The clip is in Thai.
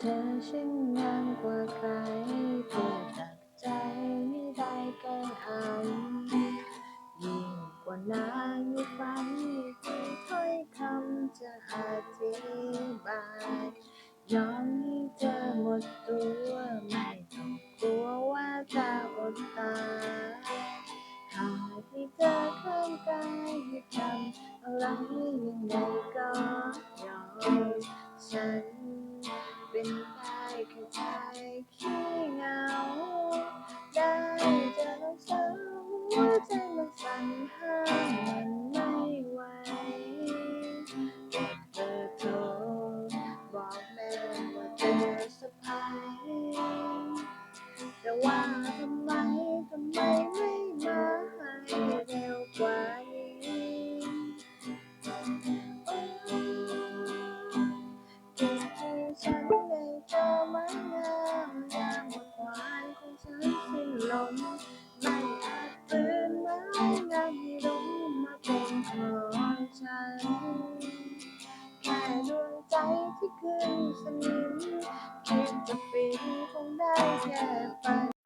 เธอช่างงามกว่าใครพูดจากใจไม่ได้แกล้งอำยิ่งกว่านางในฝันที่ถ้อยคำจะอธิบายยอมให้เธอหมดตัวไม่ต้องกลัวว่าจะอดตายหากให้เธอข้างกายให้ทำอะไรยังไงก็ยอมฉัน แค่ชายขี้เหงา ได้เจอน้องสาวหัวใจมันสั่นห้ามมันไม่ไหวกดเบอร์โทรบอกแม่ว่าเธอสะพายแต่ว่าทำไมทำไมไม่มาให้เร็วกว่านี้โอ้เก็บให้ฉัน ฉันสนิมคิดจะฟินคงได้แค่ฝัน